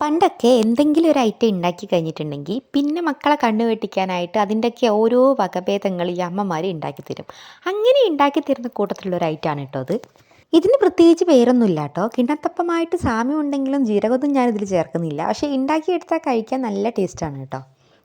പണ്ടൊക്കെ എന്തെങ്കിലും ഒരു ഐറ്റം ഉണ്ടാക്കി കഴിഞ്ഞിട്ടുണ്ടെങ്കിൽ പിന്നെ മക്കളെ കണ്ണു വെട്ടിക്കാനായിട്ട് അതിന്റെയൊക്കെ ഓരോ വകഭേദങ്ങൾ ഈ അമ്മമാർ ഉണ്ടാക്കി തരും. അങ്ങനെ ഉണ്ടാക്കി തരുന്ന കൂട്ടത്തിലുള്ള ഒരു ഐറ്റമാണ് കേട്ടോ അത്. ഇതിന് പ്രത്യേകിച്ച് പേരൊന്നുമില്ല കേട്ടോ. കിണ്ണത്തപ്പമായിട്ട് സാമ്യം ഉണ്ടെങ്കിലും ജീരകമൊന്നും ഞാനിതിൽ ചേർക്കുന്നില്ല. പക്ഷേ ഉണ്ടാക്കിയെടുത്താൽ കഴിക്കാൻ നല്ല ടേസ്റ്റാണ് കേട്ടോ.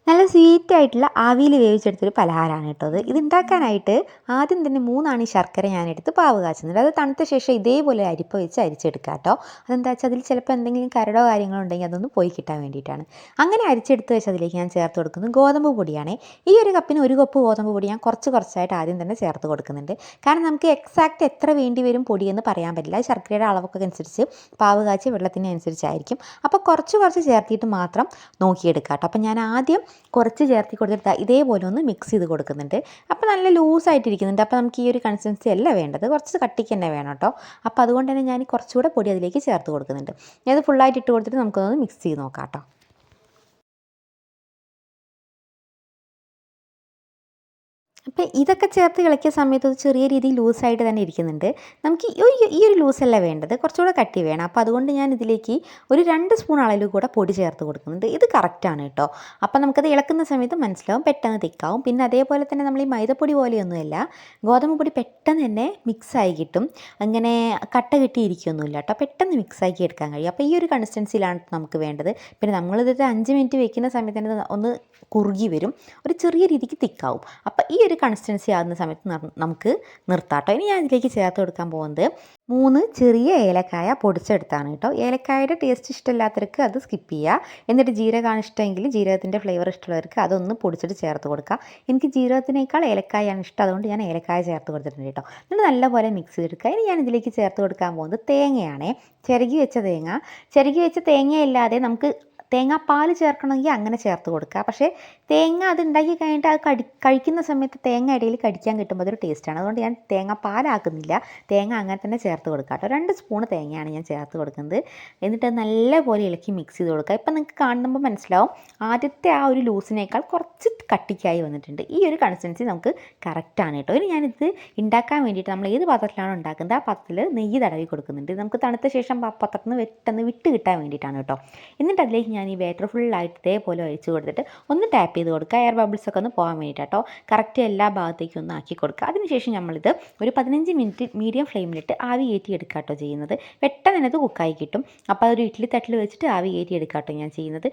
നല്ല സ്വീറ്റ് ആയിട്ടുള്ള ആവിയിൽ വേവിച്ചെടുത്തൊരു പലഹാരമാണ് കേട്ടോ അത്. ഇത് ഉണ്ടാക്കാനായിട്ട് ആദ്യം തന്നെ മൂന്നാണ് ഈ ശർക്കര ഞാനെടുത്ത് പാവ് കാച്ചുന്നത്. അത് തണുത്ത ശേഷം ഇതേപോലെ അരിപ്പ വെച്ച് അരിച്ചെടുക്കുക കേട്ടോ. അതെന്താ വെച്ചാൽ അതിൽ ചിലപ്പോൾ എന്തെങ്കിലും കരടോ കാര്യങ്ങളോ ഉണ്ടെങ്കിൽ അതൊന്ന് പോയി കിട്ടാൻ വേണ്ടിയിട്ടാണ്. അങ്ങനെ അരിച്ചെടുത്ത് വെച്ച് അതിലേക്ക് ഞാൻ ചേർത്ത് കൊടുക്കുന്നത് ഗോതമ്പ് പൊടിയാണ്. ഈ ഒരു കപ്പിന് ഒരു കപ്പ് ഗോതമ്പ് പൊടി ഞാൻ കുറച്ച് കുറച്ചായിട്ട് ആദ്യം തന്നെ ചേർത്ത് കൊടുക്കുന്നുണ്ട്. കാരണം നമുക്ക് എക്സാക്റ്റ് എത്ര വേണ്ടി വരും പൊടിയെന്ന് പറയാൻ പറ്റില്ല. ശർക്കരയുടെ അളവൊക്കെ അനുസരിച്ച് പാവ് കാച്ചി വെള്ളത്തിനനുസരിച്ചായിരിക്കും. അപ്പോൾ കുറച്ച് കുറച്ച് ചേർത്തിയിട്ട് മാത്രം നോക്കിയെടുക്കാം കേട്ടോ. അപ്പോൾ ഞാൻ ആദ്യം കുറച്ച് ചേർത്തി കൊടുത്തിട്ട് ഇതേപോലെ ഒന്ന് മിക്സ് ചെയ്ത് കൊടുക്കുന്നുണ്ട്. അപ്പോൾ നല്ല ലൂസായിട്ടിരിക്കുന്നുണ്ട് അപ്പോൾ നമുക്ക് ഈ ഒരു കൺസിസ്റ്റൻസി അല്ല വേണ്ടത്. കുറച്ച് കട്ടിക്ക് തന്നെ വേണം കേട്ടോ അപ്പോൾ അതുകൊണ്ട് തന്നെ ഞാൻ കുറച്ചുകൂടെ പൊടി അതിലേക്ക് ചേർത്ത് കൊടുക്കുന്നുണ്ട്. ഞാനത് ഫുള്ളായിട്ട് ഇട്ട് കൊടുത്തിട്ട് നമുക്കൊന്ന് മിക്സ് ചെയ്ത് നോക്കാം കേട്ടോ അപ്പോൾ ഇതൊക്കെ ചേർത്ത് കളിക്കുന്ന സമയത്ത് അത് ചെറിയ രീതിയിൽ ലൂസായിട്ട് തന്നെ ഇരിക്കുന്നുണ്ട്. നമുക്ക് ഈ ഒരു ലൂസല്ല വേണ്ടത്. കുറച്ചുകൂടെ കട്ടി വേണം. അപ്പോൾ അതുകൊണ്ട് ഞാൻ ഇതിലേക്ക് ഒരു രണ്ട് സ്പൂൺ അളവിൽ കൂടെ പൊടി ചേർത്ത് കൊടുക്കുന്നുണ്ട്. ഇത് കറക്റ്റാണ് കേട്ടോ. അപ്പോൾ നമുക്കത് ഇളക്കുന്ന സമയത്ത് മനസ്സിലാവും പെട്ടെന്ന് തിക്കാവും. പിന്നെ അതേപോലെ തന്നെ നമ്മൾ ഈ മൈദപ്പൊടി പോലെയൊന്നുമല്ല ഗോതമ്പ് പൊടി പെട്ടെന്ന് തന്നെ മിക്സായി കിട്ടും. അങ്ങനെ കട്ട കിട്ടിയിരിക്കുകയൊന്നുമില്ല കേട്ടോ. പെട്ടെന്ന് മിക്സാക്കി എടുക്കാൻ കഴിയും. അപ്പോൾ ഈ ഒരു കൺസിസ്റ്റൻസിയിലാണ് നമുക്ക് വേണ്ടത്. പിന്നെ നമ്മളിത് അഞ്ച് മിനിറ്റ് വെക്കുന്ന സമയത്ത് തന്നെ ഒന്ന് കുറുകി വരും. ഒരു ചെറിയ രീതിക്ക് തിക്കാവും. അപ്പോൾ ഈ ഒരു കൺസിസ്റ്റൻസി ആകുന്ന സമയത്ത് നമുക്ക് നിർത്താം ഇനി ഞാൻ ഇതിലേക്ക് ചേർത്ത് കൊടുക്കാൻ പോകുന്നത് മൂന്ന് ചെറിയ ഏലക്കായ പൊടിച്ചെടുത്താണ് കേട്ടോ. ഏലക്കായയുടെ ടേസ്റ്റ് ഇഷ്ടമില്ലാത്തവർക്ക് അത് സ്കിപ്പ് ചെയ്യുക എന്നിട്ട് ജീരകമാണ് ഇഷ്ടമെങ്കിൽ ജീരകത്തിന്റെ ഫ്ലേവർ ഇഷ്ടമുള്ളവർക്ക് അതൊന്ന് പൊടിച്ചിട്ട് ചേർത്ത് കൊടുക്കുക എനിക്ക് ജീരകത്തിനേക്കാൾ ഏലക്കായാണ് ഇഷ്ടം. അതുകൊണ്ട് ഞാൻ ഏലക്കായ ചേർത്ത് കൊടുത്തിട്ടുണ്ട് കേട്ടോ. എന്നിട്ട് നല്ലപോലെ മിക്സ് ചെയ്തെടുക്കുക. ഇനി ഞാൻ ഇതിലേക്ക് ചേർത്ത് കൊടുക്കാൻ പോകുന്നത് തേങ്ങയാണേ. ചിരകി വെച്ച തേങ്ങ. ചിരകി വെച്ച തേങ്ങയില്ലാതെ നമുക്ക് തേങ്ങാപ്പാൽ ചേർക്കണമെങ്കിൽ അങ്ങനെ ചേർത്ത് കൊടുക്കുക. പക്ഷേ തേങ്ങ അത് ഉണ്ടാക്കി കഴിഞ്ഞിട്ട് അത് കടി കഴിക്കുന്ന സമയത്ത് തേങ്ങ ഇടയിൽ കടിക്കാൻ കിട്ടുമ്പോൾ അതൊരു ടേസ്റ്റാണ് അതുകൊണ്ട് ഞാൻ തേങ്ങ പാലാക്കുന്നില്ല തേങ്ങ അങ്ങനെ തന്നെ ചേർത്ത് കൊടുക്കുക കേട്ടോ. രണ്ട് സ്പൂൺ തേങ്ങയാണ് ഞാൻ ചേർത്ത് കൊടുക്കുന്നത്. എന്നിട്ട് നല്ലപോലെ ഇളക്കി മിക്സ് ചെയ്ത് കൊടുക്കുക. ഇപ്പം നിങ്ങൾക്ക് കാണുമ്പോൾ മനസ്സിലാവും. ആദ്യത്തെ ആ ഒരു ലൂസിനേക്കാൾ കുറച്ച് കട്ടിക്കായി വന്നിട്ടുണ്ട്. ഈ ഒരു കൺസിസ്റ്റൻസി നമുക്ക് കറക്റ്റാണ് കേട്ടോ. ഇനി ഞാനിത് ഉണ്ടാക്കാൻ വേണ്ടിയിട്ട് നമ്മൾ ഏത് പാത്രത്തിലാണ് ഉണ്ടാക്കുന്നത്? ആ പാത്രത്തിൽ നെയ്യ് തടവി കൊടുക്കുന്നുണ്ട്. നമുക്ക് തണുത്ത ശേഷം പാത്രത്തിൽ നിന്ന് പെട്ടെന്ന് വിട്ട് കിട്ടാൻ വേണ്ടിയിട്ടാണ് കേട്ടോ. എന്നിട്ട് അതിലേക്ക് ഞാൻ ഈ ഫുൾ ഫുള്ളായിട്ട് ഇതേപോലെ ഒഴിച്ച് കൊടുത്തിട്ട് ഒന്ന് ടാപ്പ് ചെയ്ത് കൊടുക്കുക. എയർ ബബിൾസ് ഒക്കെ ഒന്ന് പോകാൻ വേണ്ടിയിട്ട് കറക്റ്റ് എല്ലാ ഭാഗത്തേക്കും ഒന്ന് ആക്കി കൊടുക്കുക. അതിനുശേഷം നമ്മളിത് ഒരു പതിനഞ്ച് മിനിറ്റ് മീഡിയം ഫ്ലെയിമിലിട്ട് ആവി കയറ്റി എടുക്കുക കേട്ടോ ചെയ്യുന്നത്. പെട്ടെന്ന് തന്നെ അത് കുക്കായി കിട്ടും. അപ്പോൾ അതൊരു ഇഡ്ഡലി തട്ടിൽ വെച്ചിട്ട് ആവി കയറ്റി എടുക്കുക കേട്ടോ ഞാൻ ചെയ്യുന്നത്.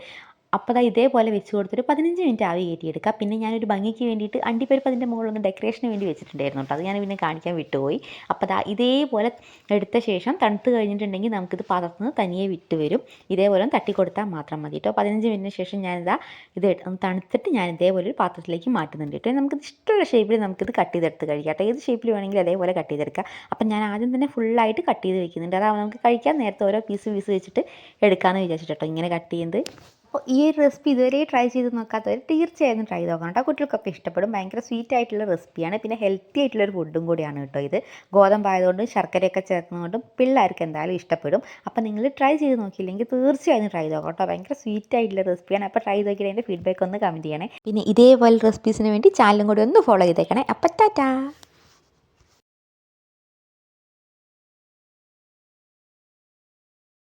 അപ്പോൾ ദാ ഇതേപോലെ വെച്ച് കൊടുത്തിട്ട് പതിനഞ്ച് മിനിറ്റ് ആവി കയറ്റിയെടുക്കുക. പിന്നെ ഞാനൊരു ഭംഗിക്ക് വേണ്ടിയിട്ട് അണ്ടിപ്പരിപ്പ് അതിന്റെ മുകളിലൊന്ന് ഡെക്കറേഷന് വേണ്ടി വെച്ചിട്ടുണ്ടായിരുന്നു കേട്ടോ. അത് ഞാൻ പിന്നെ കാണിക്കാൻ വിട്ടുപോയി. അപ്പോൾ അതാ ഇതേപോലെ എടുത്ത ശേഷം തണുത്ത് കഴിഞ്ഞിട്ടുണ്ടെങ്കിൽ നമുക്കിത് നിന്ന് തനിയെ വിട്ട് വരും. ഇതേപോലെ തട്ടി കൊടുത്താൽ മാത്രം മതി കേട്ടോ. പതിനഞ്ച് മിനിറ്റിന് ശേഷം ഞാനിതാ ഇത് തണുത്തിട്ട് ഞാൻ ഇതേപോലെ ഒരു പാത്രത്തിലേക്ക് മാറ്റുന്നുണ്ട് കേട്ടോ. നമുക്കിത് ഇഷ്ടമുള്ള ഷേപ്പിൽ നമുക്കിത് കട്ട് ചെയ്തെടുത്ത് കഴിക്കാം കേട്ടോ. ഏത് ഷേപ്പിൽ വേണമെങ്കിലും അതേപോലെ കട്ട് ചെയ്തെടുക്കുക അപ്പം ഞാൻ ആദ്യം തന്നെ ഫുള്ളായിട്ട് കട്ട് ചെയ്ത് വെക്കുന്നുണ്ട്. അതാ നമുക്ക് കഴിക്കാൻ നേരത്തെ ഓരോ പീസ് പീസ് വെച്ചിട്ട് എടുക്കാമെന്ന് വിചാരിച്ചിട്ടോ ഇങ്ങനെ കട്ട് ചെയ്യുന്നത്. അപ്പോൾ ഈ ഒരു റെസിപ്പി ഇതുവരെ ട്രൈ ചെയ്ത് നോക്കാത്തവർ തീർച്ചയായും ട്രൈ ചെയ്ത് നോക്കണം കേട്ടോ. കുട്ടികൾക്കൊക്കെ ഇഷ്ടപ്പെടും. ഭയങ്കര സ്വീറ്റ് ആയിട്ടുള്ള റെസിപ്പിയാണ് പിന്നെ ഹെൽത്തി ആയിട്ടുള്ള ഒരു ഫുഡും കൂടിയാണ് കേട്ടോ ഇത്. ഗോതമ്പായതുകൊണ്ടും ശർക്കരയൊക്കെ ചേർക്കുന്നതുകൊണ്ടും പിള്ളേർക്ക് എന്തായാലും ഇഷ്ടപ്പെടും. അപ്പോൾ നിങ്ങൾ ട്രൈ ചെയ്ത് നോക്കിയില്ലെങ്കിൽ തീർച്ചയായും ട്രൈ ചെയ്ത് നോക്കാം കേട്ടോ. ഭയങ്കര സ്വീറ്റ് ആയിട്ടുള്ള റെസിപ്പിയാണ് അപ്പോൾ ട്രൈ ചെയ്ത് നോക്കിയിട്ട് അതിന്റെ ഫീഡ്ബാക്ക് ഒന്ന് കമന്റ് ചെയ്യണേ. പിന്നെ ഇതേപോലെ റെസിപ്പീസിന് വേണ്ടി ചാനലും കൂടി ഒന്ന് ഫോളോ ചെയ്തേക്കണേ. അപ്പം ടാറ്റാ.